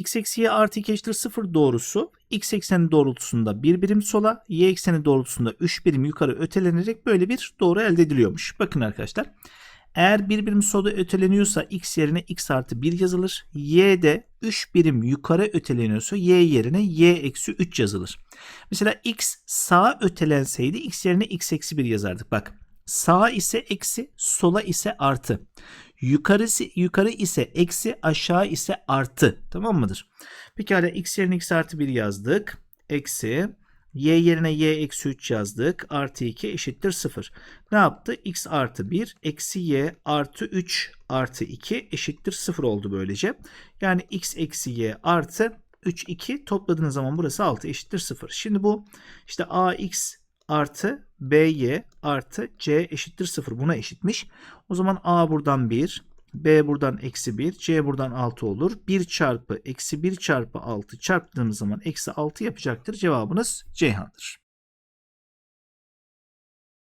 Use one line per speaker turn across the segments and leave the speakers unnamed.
x eksi artı 2 eşittir 0 doğrusu x ekseni doğrultusunda bir birim sola, y ekseni doğrultusunda 3 birim yukarı ötelenerek böyle bir doğru elde ediliyormuş. Bakın arkadaşlar. Eğer bir birim sola öteleniyorsa x yerine x artı 1 yazılır. Y de 3 birim yukarı öteleniyorsa y yerine y eksi 3 yazılır. Mesela x sağa ötelenseydi x yerine x eksi 1 yazardık. Bak sağa ise eksi sola ise artı. Yukarısı, yukarı ise eksi aşağı ise artı. Tamam mıdır? Pekala x yerine x artı 1 yazdık. Eksi y yerine y eksi 3 yazdık. Artı 2 eşittir 0. Ne yaptı? x artı 1 eksi y artı 3 artı 2 eşittir 0 oldu böylece. Yani x eksi y artı 3 2 topladığınız zaman burası 6 eşittir 0. Şimdi bu işte ax artı by artı c eşittir 0 buna eşitmiş. O zaman a buradan 1 b buradan eksi 1 c buradan 6 olur. 1 çarpı eksi 1 çarpı 6 çarptığımız zaman eksi 6 yapacaktır. Cevabınız Ceyhan'dır.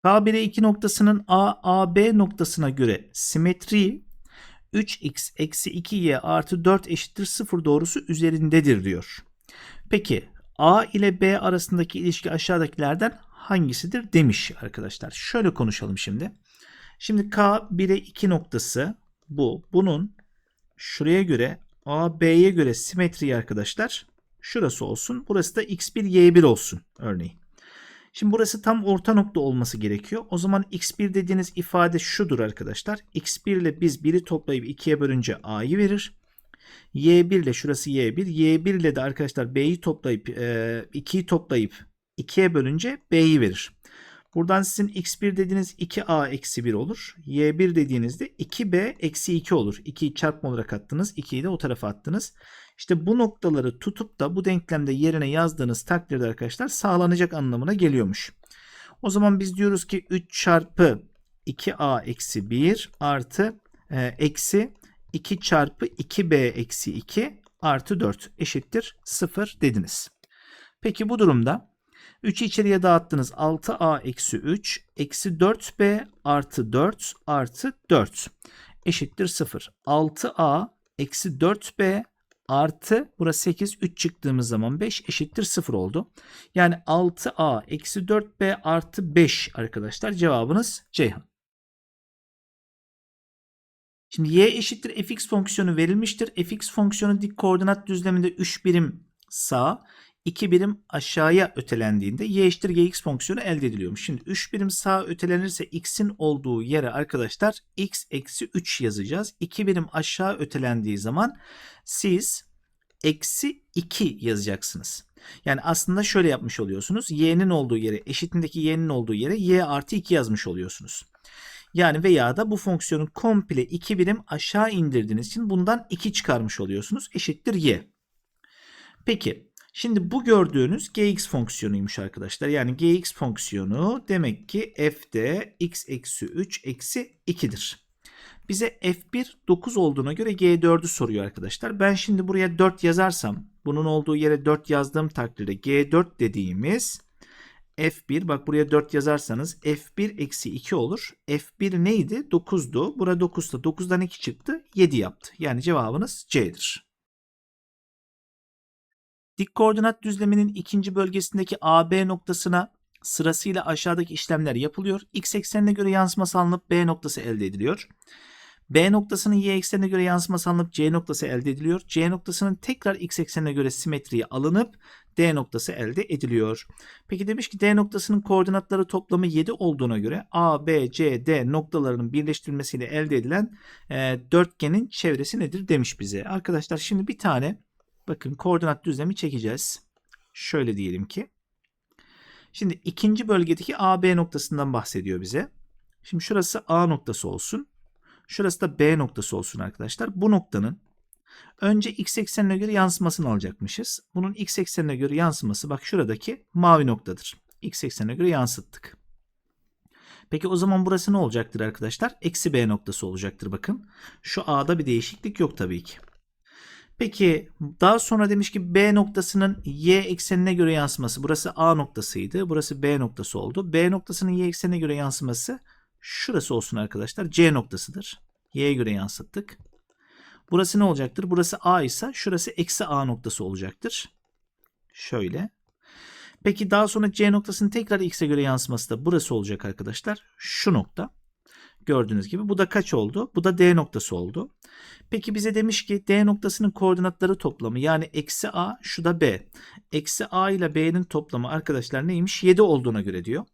K1'e 2 noktasının A, AB noktasına göre simetri 3x eksi 2y artı 4 eşittir 0 doğrusu üzerindedir diyor. Peki A ile B arasındaki ilişki aşağıdakilerden hangisidir demiş arkadaşlar. Şöyle konuşalım şimdi. Şimdi K 1'e 2 noktası bu. Bunun şuraya göre A B'ye göre simetri arkadaşlar şurası olsun. Burası da x1 y1 olsun örneğin. Şimdi burası tam orta nokta olması gerekiyor. O zaman x1 dediğiniz ifade şudur arkadaşlar. x1 ile biz 1'i toplayıp 2'ye bölünce a'yı verir. y1 ile şurası y1. y1 ile de arkadaşlar b'yi toplayıp 2'yi toplayıp 2'ye bölünce b'yi verir. Buradan sizin x1 dediğiniz 2a eksi 1 olur. y1 dediğinizde 2b eksi 2 olur. 2'yi çarpma olarak attınız. 2'yi de o tarafa attınız. İşte bu noktaları tutup da bu denklemde yerine yazdığınız takdirde arkadaşlar sağlanacak anlamına geliyormuş. O zaman biz diyoruz ki 3 çarpı 2a eksi 1 artı e, eksi 2 çarpı 2b eksi 2 artı 4 eşittir 0 dediniz. Peki bu durumda 3'ü içeriye dağıttınız. 6a eksi 3 eksi 4b artı 4 artı 4 eşittir 0. 6a eksi 4b artı burası 8 3 çıktığımız zaman 5 eşittir 0 oldu. Yani 6a eksi 4b artı 5 arkadaşlar cevabınız Ceyhan. Şimdi y eşittir fx fonksiyonu verilmiştir. fx fonksiyonu dik koordinat düzleminde 3 birim sağ 2 birim aşağıya ötelendiğinde y eşittir gx fonksiyonu elde ediliyormuş. Şimdi 3 birim sağa ötelenirse x'in olduğu yere arkadaşlar x eksi 3 yazacağız. 2 birim aşağı ötelendiği zaman siz eksi 2 yazacaksınız. Yani aslında şöyle yapmış oluyorsunuz. y'nin olduğu yere eşitindeki y'nin olduğu yere y artı 2 yazmış oluyorsunuz. Yani veya da bu fonksiyonu komple 2 birim aşağı indirdiğiniz için bundan 2 çıkarmış oluyorsunuz. Eşittir y. Peki Şimdi bu gördüğünüz gx fonksiyonuymuş arkadaşlar. Yani gx fonksiyonu demek ki f'de x eksi 3 eksi 2'dir. Bize f1 9 olduğuna göre g4'ü soruyor arkadaşlar. Ben şimdi buraya 4 yazarsam bunun olduğu yere 4 yazdığım takdirde g4 dediğimiz f1 bak buraya 4 yazarsanız f1 eksi 2 olur. f1 neydi? 9'du. Burada 9'da 9'dan 2 çıktı 7 yaptı. Yani cevabınız C'dir. Dik koordinat düzleminin ikinci bölgesindeki AB noktasına sırasıyla aşağıdaki işlemler yapılıyor. X eksenine göre yansıması alınıp B noktası elde ediliyor. B noktasının Y eksenine göre yansıması alınıp C noktası elde ediliyor. C noktasının tekrar X eksenine göre simetriye alınıp D noktası elde ediliyor. Peki demiş ki D noktasının koordinatları toplamı 7 olduğuna göre A, B, C, D noktalarının birleştirilmesiyle elde edilen e, dörtgenin çevresi nedir demiş bize. Arkadaşlar şimdi bir tane Bakın koordinat düzlemi çekeceğiz. Şöyle diyelim ki. Şimdi ikinci bölgedeki AB noktasından bahsediyor bize. Şimdi şurası A noktası olsun. Şurası da B noktası olsun arkadaşlar. Bu noktanın önce x eksenine göre yansımasını alacakmışız. Bunun x eksenine göre yansıması bak şuradaki mavi noktadır. X eksenine göre yansıttık. Peki o zaman burası ne olacaktır arkadaşlar? Eksi B noktası olacaktır bakın. Şu A'da bir değişiklik yok tabii ki. Peki daha sonra demiş ki B noktasının y eksenine göre yansıması. Burası A noktasıydı. Burası B noktası oldu. B noktasının y eksenine göre yansıması şurası olsun arkadaşlar. C noktasıdır. Y'ye göre yansıttık. Burası ne olacaktır? Burası A ise şurası eksi A noktası olacaktır. Şöyle. Peki daha sonra C noktasının tekrar X'e göre yansıması da burası olacak arkadaşlar. Şu nokta. Gördüğünüz gibi bu da kaç oldu? Bu da D noktası oldu. Peki bize demiş ki D noktasının koordinatları toplamı yani eksi A şu da B. Eksi A ile B'nin toplamı arkadaşlar neymiş? 7 olduğuna göre diyor.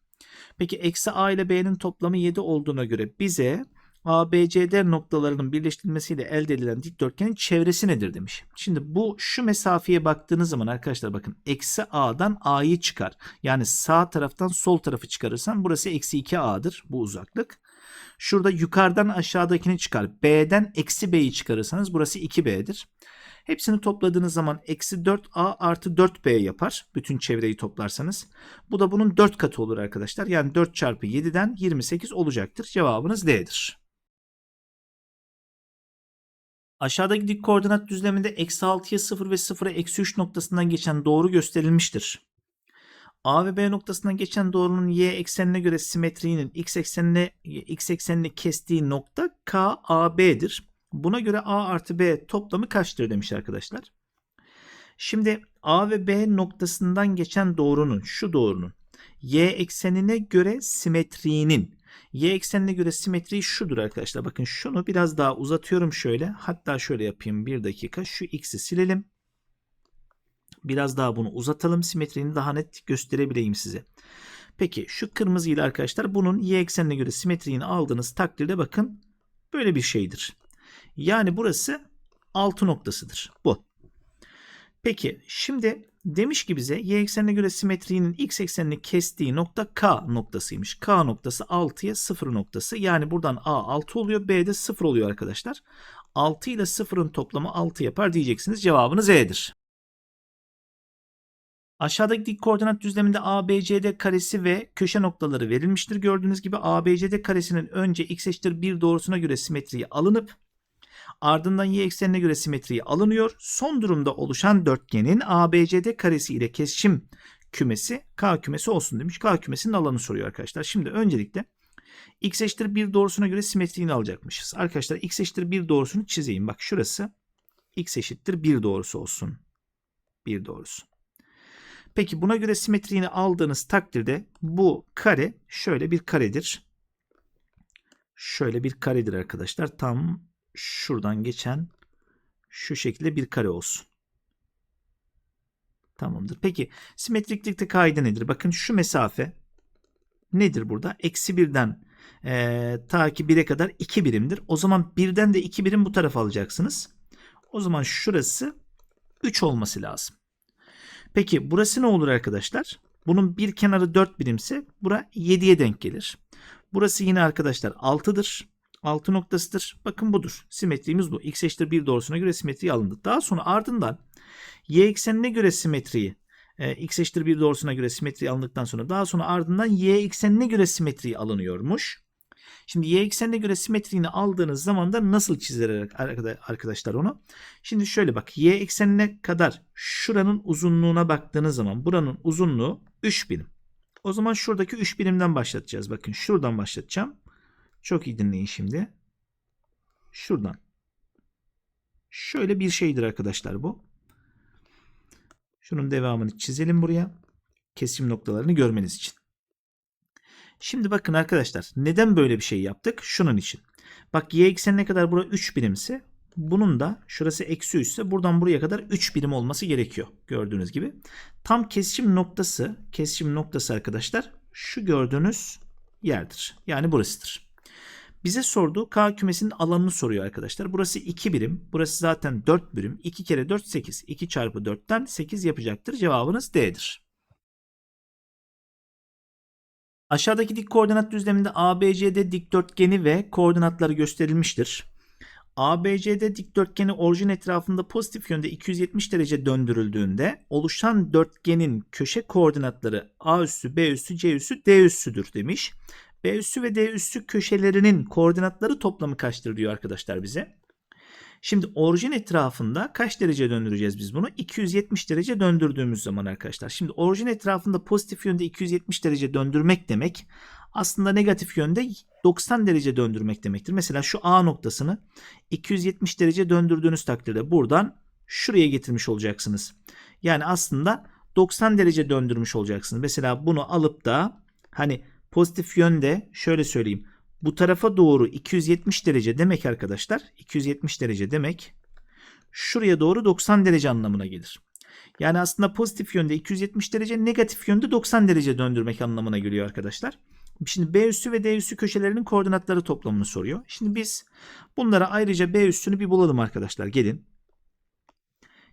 Peki eksi A ile B'nin toplamı 7 olduğuna göre bize ABCD noktalarının birleştirilmesiyle elde edilen dikdörtgenin çevresi nedir demiş. Şimdi bu şu mesafeye baktığınız zaman arkadaşlar bakın eksi A'dan A'yı çıkar. Yani sağ taraftan sol tarafı çıkarırsan burası eksi 2A'dır bu uzaklık. Şurada yukarıdan aşağıdakini çıkar. B'den eksi B'yi çıkarırsanız burası 2B'dir. Hepsini topladığınız zaman eksi 4A artı 4B yapar. Bütün çevreyi toplarsanız. Bu da bunun 4 katı olur arkadaşlar. Yani 4 çarpı 7'den 28 olacaktır. Cevabınız D'dir. Aşağıdaki dik koordinat düzleminde eksi 6'ya 0 ve 0'a eksi 3 noktasından geçen doğru gösterilmiştir. A ve B noktasından geçen doğrunun y eksenine göre simetriğinin x eksenine x eksenini kestiği nokta K A B'dir. Buna göre A artı B toplamı kaçtır demiş arkadaşlar. Şimdi A ve B noktasından geçen doğrunun şu doğrunun y eksenine göre simetriğinin y eksenine göre simetriği şudur arkadaşlar. Bakın şunu biraz daha uzatıyorum şöyle. Hatta şöyle yapayım bir dakika. Şu x'i silelim. Biraz daha bunu uzatalım. Simetriğini daha net gösterebileyim size. Peki şu kırmızı ile arkadaşlar bunun y eksenine göre simetriğini aldığınız takdirde bakın böyle bir şeydir. Yani burası 6 noktasıdır. Bu. Peki şimdi demiş ki bize y eksenine göre simetriğinin x eksenini kestiği nokta k noktasıymış. K noktası 6'ya 0 noktası. Yani buradan a 6 oluyor b de 0 oluyor arkadaşlar. 6 ile 0'ın toplamı 6 yapar diyeceksiniz. Cevabınız E'dir. Aşağıdaki dik koordinat düzleminde ABCD karesi ve köşe noktaları verilmiştir. Gördüğünüz gibi ABCD karesinin önce x eşittir 1 doğrusuna göre simetriği alınıp ardından y eksenine göre simetriği alınıyor. Son durumda oluşan dörtgenin ABCD karesi ile kesişim kümesi K kümesi olsun demiş. K kümesinin alanı soruyor arkadaşlar. Şimdi öncelikle x eşittir 1 doğrusuna göre simetriğini alacakmışız. Arkadaşlar x eşittir 1 doğrusunu çizeyim. Bak şurası x eşittir 1 doğrusu olsun. 1 doğrusu. Peki buna göre simetriğini aldığınız takdirde bu kare şöyle bir karedir. Şöyle bir karedir arkadaşlar. Tam şuradan geçen şu şekilde bir kare olsun. Tamamdır. Peki simetriklikte kaide nedir? Bakın şu mesafe nedir burada? Eksi birden e, ta ki 1'e kadar 2 birimdir. O zaman birden de 2 birim bu tarafa alacaksınız. O zaman şurası 3 olması lazım. Peki burası ne olur arkadaşlar? Bunun bir kenarı 4 birimse bura 7'ye denk gelir. Burası yine arkadaşlar 6'dır. 6 noktasıdır. Bakın budur. Simetriğimiz bu. X eşittir 1 doğrusuna göre simetriği alındı. Daha sonra ardından y eksenine göre simetriği e, x eşittir 1 doğrusuna göre simetriği alındıktan sonra daha sonra ardından y eksenine göre simetriği alınıyormuş. Şimdi y eksenine göre simetriğini aldığınız zaman da nasıl çizilir arkadaşlar onu? Şimdi şöyle bak y eksenine kadar şuranın uzunluğuna baktığınız zaman buranın uzunluğu 3 birim. O zaman şuradaki 3 birimden başlatacağız. Bakın şuradan başlatacağım. Çok iyi dinleyin şimdi. Şuradan. Şöyle bir şeydir arkadaşlar bu. Şunun devamını çizelim buraya. Kesim noktalarını görmeniz için. Şimdi bakın arkadaşlar neden böyle bir şey yaptık? Şunun için. Bak y eksenine kadar bura 3 birimse bunun da şurası eksi 3 ise buradan buraya kadar 3 birim olması gerekiyor. Gördüğünüz gibi. Tam kesişim noktası kesişim noktası arkadaşlar şu gördüğünüz yerdir. Yani burasıdır. Bize sordu K kümesinin alanını soruyor arkadaşlar. Burası 2 birim. Burası zaten 4 birim. 2 kere 4 8. 2 çarpı 4'ten 8 yapacaktır. Cevabınız D'dir. Aşağıdaki dik koordinat düzleminde ABCD dikdörtgeni ve koordinatları gösterilmiştir. ABCD dikdörtgeni orijin etrafında pozitif yönde 270 derece döndürüldüğünde oluşan dörtgenin köşe koordinatları A üssü, B üssü, C üssü, D üssüdür demiş. B üssü ve D üssü köşelerinin koordinatları toplamı kaçtır diyor arkadaşlar bize. Şimdi orijin etrafında kaç derece döndüreceğiz biz bunu? 270 derece döndürdüğümüz zaman arkadaşlar. Şimdi orijin etrafında pozitif yönde 270 derece döndürmek demek aslında negatif yönde 90 derece döndürmek demektir. Mesela şu A noktasını 270 derece döndürdüğünüz takdirde buradan şuraya getirmiş olacaksınız. Yani aslında 90 derece döndürmüş olacaksınız. Mesela bunu alıp da hani pozitif yönde şöyle söyleyeyim. Bu tarafa doğru 270 derece demek arkadaşlar. 270 derece demek şuraya doğru 90 derece anlamına gelir. Yani aslında pozitif yönde 270 derece, negatif yönde 90 derece döndürmek anlamına geliyor arkadaşlar. Şimdi B üssü ve D üssü köşelerinin koordinatları toplamını soruyor. Şimdi biz bunlara ayrıca B üssünü bir bulalım arkadaşlar. Gelin.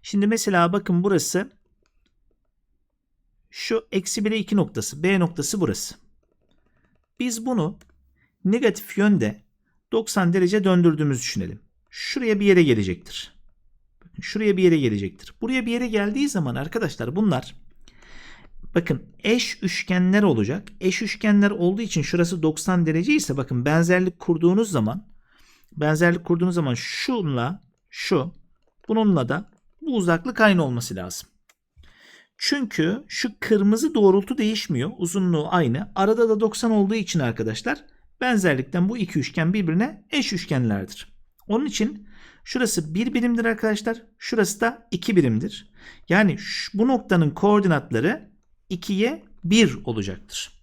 Şimdi mesela bakın burası şu eksi 1'e 2 noktası. B noktası burası. Biz bunu negatif yönde 90 derece döndürdüğümüzü düşünelim. Şuraya bir yere gelecektir. Şuraya bir yere gelecektir. Buraya bir yere geldiği zaman arkadaşlar bunlar bakın eş üçgenler olacak. Eş üçgenler olduğu için şurası 90 derece ise bakın benzerlik kurduğunuz zaman benzerlik kurduğunuz zaman şunla şu bununla da bu uzaklık aynı olması lazım. Çünkü şu kırmızı doğrultu değişmiyor. Uzunluğu aynı. Arada da 90 olduğu için arkadaşlar benzerlikten bu iki üçgen birbirine eş üçgenlerdir. Onun için şurası 1 birimdir arkadaşlar. Şurası da 2 birimdir. Yani şu, bu noktanın koordinatları 2'ye 1 olacaktır.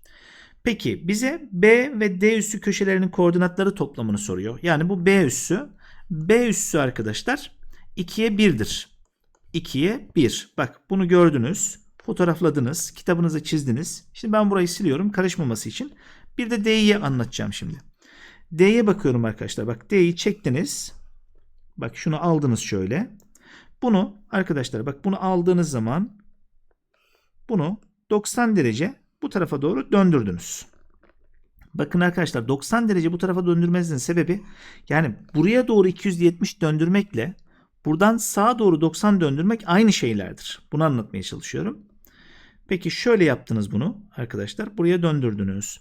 Peki bize B ve D üssü köşelerinin koordinatları toplamını soruyor. Yani bu B üssü. B üssü arkadaşlar 2'ye 1'dir. 2'ye 1. Bak bunu gördünüz. Fotoğrafladınız. Kitabınıza çizdiniz. Şimdi ben burayı siliyorum karışmaması için. Bir de D'yi anlatacağım şimdi. D'ye bakıyorum arkadaşlar. Bak D'yi çektiniz. Bak şunu aldınız şöyle. Bunu arkadaşlar bak bunu aldığınız zaman bunu 90 derece bu tarafa doğru döndürdünüz. Bakın arkadaşlar 90 derece bu tarafa döndürmenizin sebebi yani buraya doğru 270 döndürmekle buradan sağa doğru 90 döndürmek aynı şeylerdir. Bunu anlatmaya çalışıyorum. Peki şöyle yaptınız bunu arkadaşlar. Buraya döndürdünüz.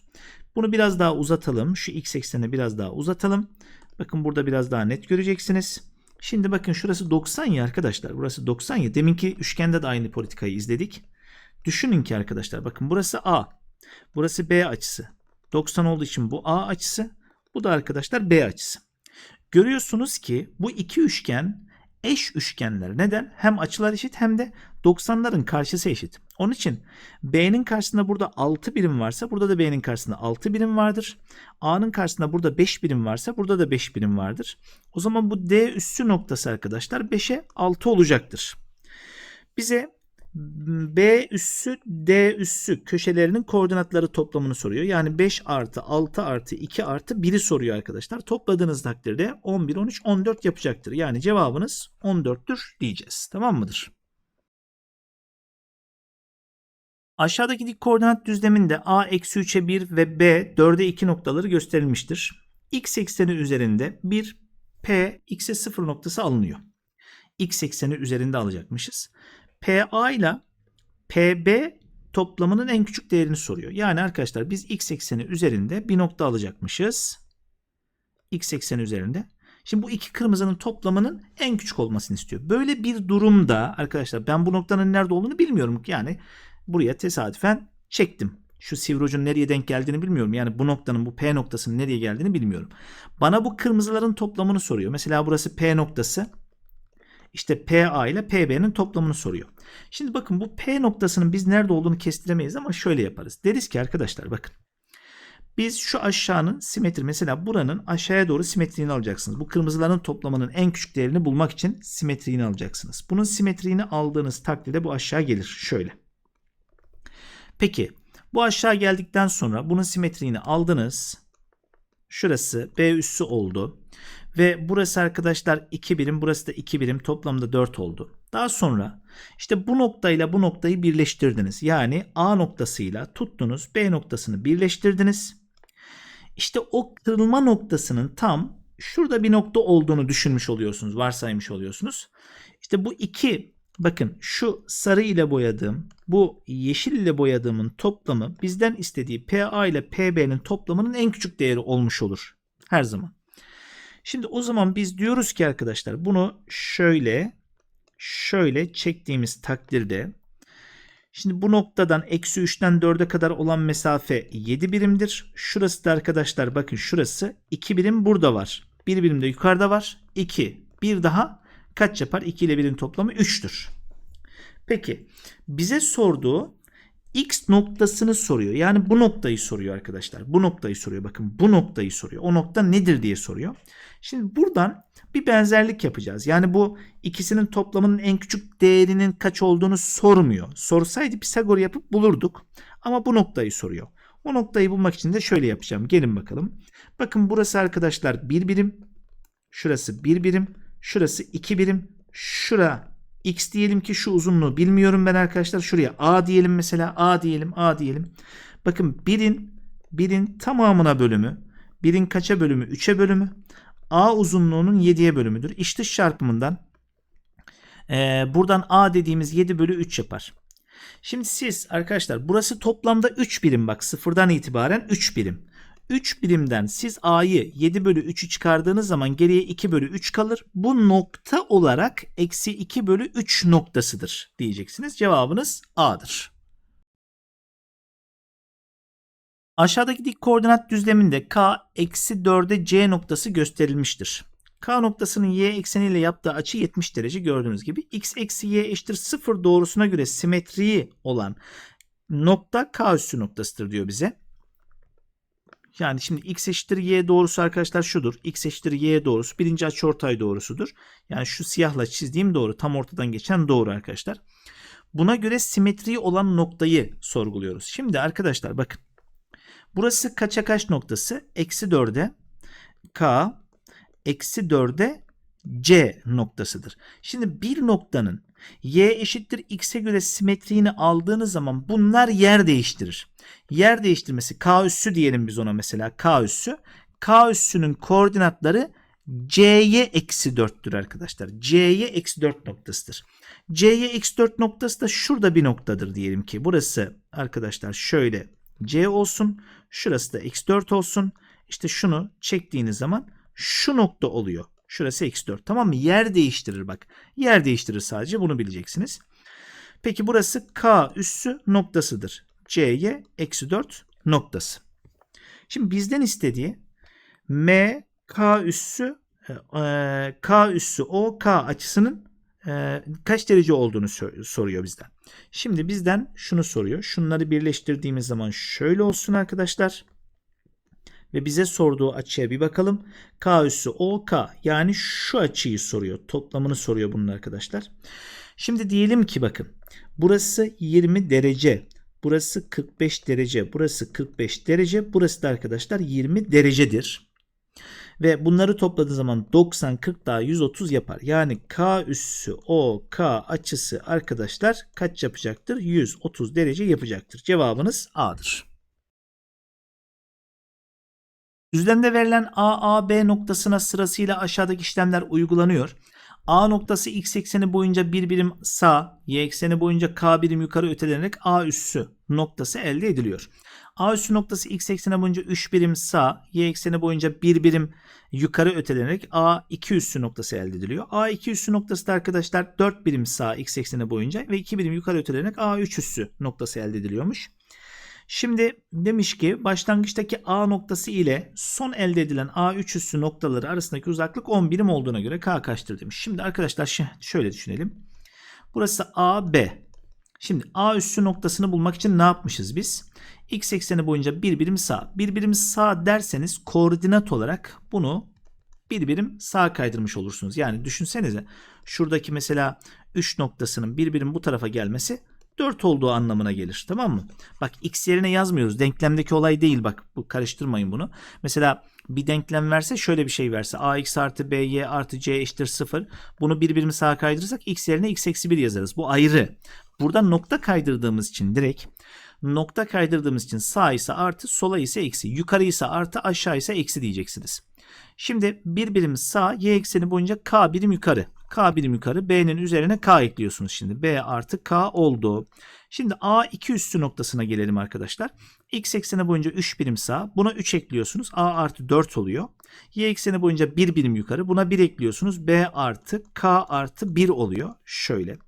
Bunu biraz daha uzatalım. Şu x eksenini biraz daha uzatalım. Bakın burada biraz daha net göreceksiniz. Şimdi bakın şurası 90 ya arkadaşlar. Burası 90 ya. Deminki üçgende de aynı politikayı izledik. Düşünün ki arkadaşlar bakın burası A. Burası B açısı. 90 olduğu için bu A açısı. Bu da arkadaşlar B açısı. Görüyorsunuz ki bu iki üçgen eş üçgenler. Neden? Hem açılar eşit hem de 90'ların karşısı eşit. Onun için B'nin karşısında burada 6 birim varsa burada da B'nin karşısında 6 birim vardır. A'nın karşısında burada 5 birim varsa burada da 5 birim vardır. O zaman bu D üssü noktası arkadaşlar 5'e 6 olacaktır. Bize B üssü D üssü köşelerinin koordinatları toplamını soruyor. Yani 5 artı 6 artı 2 artı 1'i soruyor arkadaşlar. Topladığınız takdirde 11, 13, 14 yapacaktır. Yani cevabınız 14'tür diyeceğiz. Tamam mıdır? Aşağıdaki dik koordinat düzleminde a eksi 3'e 1 ve b 4'e 2 noktaları gösterilmiştir. X ekseni üzerinde bir p x'e 0 noktası alınıyor. X ekseni üzerinde alacakmışız. PA ile PB toplamının en küçük değerini soruyor. Yani arkadaşlar biz x ekseni üzerinde bir nokta alacakmışız. X ekseni üzerinde. Şimdi bu iki kırmızının toplamının en küçük olmasını istiyor. Böyle bir durumda arkadaşlar ben bu noktanın nerede olduğunu bilmiyorum. Yani buraya tesadüfen çektim. Şu sivri ucun nereye denk geldiğini bilmiyorum. Yani bu noktanın bu P noktasının nereye geldiğini bilmiyorum. Bana bu kırmızıların toplamını soruyor. Mesela burası P noktası. İşte PA ile PB'nin toplamını soruyor. Şimdi bakın bu P noktasının biz nerede olduğunu kestiremeyiz ama şöyle yaparız. Deriz ki arkadaşlar bakın. Biz şu aşağının simetri mesela buranın aşağıya doğru simetriğini alacaksınız. Bu kırmızıların toplamının en küçük değerini bulmak için simetriğini alacaksınız. Bunun simetriğini aldığınız takdirde bu aşağı gelir. Şöyle. Peki bu aşağı geldikten sonra bunun simetriğini aldınız. Şurası B üssü oldu. Ve burası arkadaşlar 2 birim, burası da 2 birim. Toplamda 4 oldu. Daha sonra işte bu noktayla bu noktayı birleştirdiniz. Yani A noktasıyla tuttunuz B noktasını birleştirdiniz. İşte o kırılma noktasının tam şurada bir nokta olduğunu düşünmüş oluyorsunuz, varsaymış oluyorsunuz. İşte bu iki bakın şu sarı ile boyadığım, bu yeşil ile boyadığımın toplamı bizden istediği PA ile PB'nin toplamının en küçük değeri olmuş olur her zaman. Şimdi o zaman biz diyoruz ki arkadaşlar bunu şöyle şöyle çektiğimiz takdirde Şimdi bu noktadan eksi 3'ten 4'e kadar olan mesafe 7 birimdir. Şurası da arkadaşlar bakın şurası 2 birim burada var. 1 birim de yukarıda var. 2. Bir daha kaç yapar? 2 ile 1'in toplamı 3'tür. Peki bize sorduğu x noktasını soruyor. Yani bu noktayı soruyor arkadaşlar. Bu noktayı soruyor. Bakın bu noktayı soruyor. O nokta nedir diye soruyor. Şimdi buradan bir benzerlik yapacağız. Yani bu ikisinin toplamının en küçük değerinin kaç olduğunu sormuyor. Sorsaydı Pisagor yapıp bulurduk. Ama bu noktayı soruyor. O noktayı bulmak için de şöyle yapacağım. Gelin bakalım. Bakın burası arkadaşlar 1 birim. Şurası 1 birim. Şurası 2 birim. Şura x diyelim ki şu uzunluğu bilmiyorum ben arkadaşlar. Şuraya a diyelim mesela. a diyelim a diyelim. Bakın 1'in 1'in tamamına bölümü. 1'in kaça bölümü? 3'e bölümü. A uzunluğunun 7'ye bölümüdür. İç dış çarpımından e, buradan A dediğimiz 7 bölü 3 yapar. Şimdi siz arkadaşlar burası toplamda 3 birim bak sıfırdan itibaren 3 birim. 3 birimden siz A'yı 7 bölü 3'ü çıkardığınız zaman geriye 2 bölü 3 kalır. Bu nokta olarak eksi 2 bölü 3 noktasıdır diyeceksiniz. Cevabınız A'dır. Aşağıdaki dik koordinat düzleminde k eksi 4'e c noktası gösterilmiştir. K noktasının y ekseniyle yaptığı açı 70 derece gördüğünüz gibi. x eksi y eşittir 0 doğrusuna göre simetriği olan nokta k üssü noktasıdır diyor bize. Yani şimdi x eşittir y doğrusu arkadaşlar şudur. x eşittir y doğrusu birinci açıortay doğrusudur. Yani şu siyahla çizdiğim doğru tam ortadan geçen doğru arkadaşlar. Buna göre simetriği olan noktayı sorguluyoruz. Şimdi arkadaşlar bakın. Burası kaça kaç noktası? Eksi 4'e K eksi 4'e C noktasıdır. Şimdi bir noktanın y eşittir x'e göre simetriğini aldığınız zaman bunlar yer değiştirir. Yer değiştirmesi k üssü diyelim biz ona mesela k üssü. K üssünün koordinatları c'ye eksi 4'tür arkadaşlar. c'ye eksi 4 noktasıdır. c'ye eksi 4 noktası da şurada bir noktadır diyelim ki. Burası arkadaşlar şöyle c olsun. Şurası da eksi 4 olsun. İşte şunu çektiğiniz zaman şu nokta oluyor. Şurası eksi 4 tamam mı? Yer değiştirir bak. Yer değiştirir sadece bunu bileceksiniz. Peki burası K üssü noktasıdır. C'ye eksi 4 noktası. Şimdi bizden istediği M K üssü e, K üssü O K açısının e, kaç derece olduğunu soruyor bizden. Şimdi bizden şunu soruyor. Şunları birleştirdiğimiz zaman şöyle olsun arkadaşlar ve bize sorduğu açıya bir bakalım. K üssü OK yani şu açıyı soruyor. Toplamını soruyor bunun arkadaşlar. Şimdi diyelim ki bakın burası 20 derece. Burası 45 derece. Burası 45 derece. Burası da arkadaşlar 20 derecedir. Ve bunları topladığı zaman 90, 40 daha 130 yapar. Yani K üssü OK açısı arkadaşlar kaç yapacaktır? 130 derece yapacaktır. Cevabınız A'dır. Düzlemde verilen A, A, B noktasına sırasıyla aşağıdaki işlemler uygulanıyor. A noktası x ekseni boyunca bir birim sağ, y ekseni boyunca k birim yukarı ötelenerek A üssü noktası elde ediliyor. A üssü noktası x ekseni boyunca 3 birim sağ, y ekseni boyunca 1 birim yukarı ötelenerek A 2 üssü noktası elde ediliyor. A 2 üssü noktası da arkadaşlar 4 birim sağ x ekseni boyunca ve 2 birim yukarı ötelenerek A 3 üssü noktası elde ediliyormuş. Şimdi demiş ki başlangıçtaki A noktası ile son elde edilen A3 üssü noktaları arasındaki uzaklık 10 birim olduğuna göre K kaçtır demiş. Şimdi arkadaşlar şöyle düşünelim. Burası AB. Şimdi A üssü noktasını bulmak için ne yapmışız biz? X ekseni boyunca bir birim sağ. Bir birim sağ derseniz koordinat olarak bunu bir birim sağa kaydırmış olursunuz. Yani düşünsenize şuradaki mesela 3 noktasının bir birim bu tarafa gelmesi 4 olduğu anlamına gelir. Tamam mı? Bak x yerine yazmıyoruz. Denklemdeki olay değil bak. Bu karıştırmayın bunu. Mesela bir denklem verse şöyle bir şey verse. ax artı by artı c eşittir 0. Bunu bir birim sağa kaydırırsak x yerine x eksi 1 yazarız. Bu ayrı. Burada nokta kaydırdığımız için direkt nokta kaydırdığımız için sağ ise artı sola ise eksi. Yukarı ise artı aşağı ise eksi diyeceksiniz. Şimdi bir birim sağ y ekseni boyunca k birim yukarı. K birim yukarı. B'nin üzerine K ekliyorsunuz şimdi. B artı K oldu. Şimdi A 2 üstü noktasına gelelim arkadaşlar. X ekseni boyunca 3 birim sağ. Buna 3 ekliyorsunuz. A artı 4 oluyor. Y ekseni boyunca 1 birim yukarı. Buna 1 ekliyorsunuz. B artı K artı 1 oluyor. Şöyle.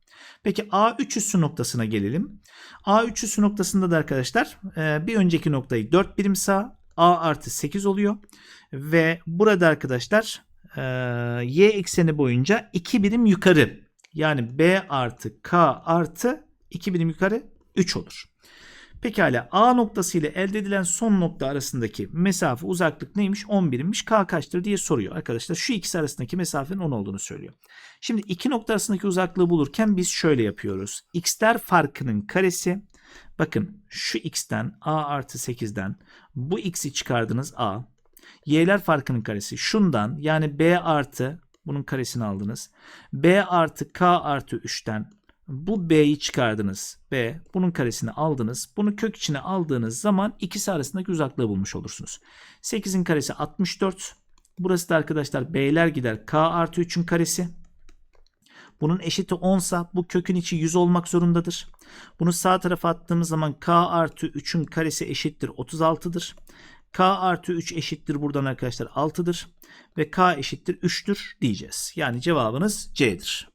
Peki A3 üssü noktasına gelelim. A3 üssü noktasında da arkadaşlar e, bir önceki noktayı 4 birim sağ A artı 8 oluyor. Ve burada arkadaşlar Y ekseni boyunca 2 birim yukarı. Yani B artı K artı 2 birim yukarı 3 olur. Pekala A noktası ile elde edilen son nokta arasındaki mesafe uzaklık neymiş? 10 birimmiş. K kaçtır diye soruyor. Arkadaşlar şu ikisi arasındaki mesafenin 10 olduğunu söylüyor. Şimdi iki nokta arasındaki uzaklığı bulurken biz şöyle yapıyoruz. X'ler farkının karesi. Bakın şu x'ten a artı 8'den bu x'i çıkardınız a. Y'ler farkının karesi. Şundan yani b artı bunun karesini aldınız. b artı k artı 3'ten bu b'yi çıkardınız. b bunun karesini aldınız. Bunu kök içine aldığınız zaman ikisi arasındaki uzaklığı bulmuş olursunuz. 8'in karesi 64. Burası da arkadaşlar b'ler gider. k artı 3'ün karesi. Bunun eşiti 10 sa bu kökün içi 100 olmak zorundadır. Bunu sağ tarafa attığımız zaman k artı 3'ün karesi eşittir 36'dır. K artı 3 eşittir buradan arkadaşlar 6'dır. Ve k eşittir 3'tür diyeceğiz. Yani cevabınız C'dir.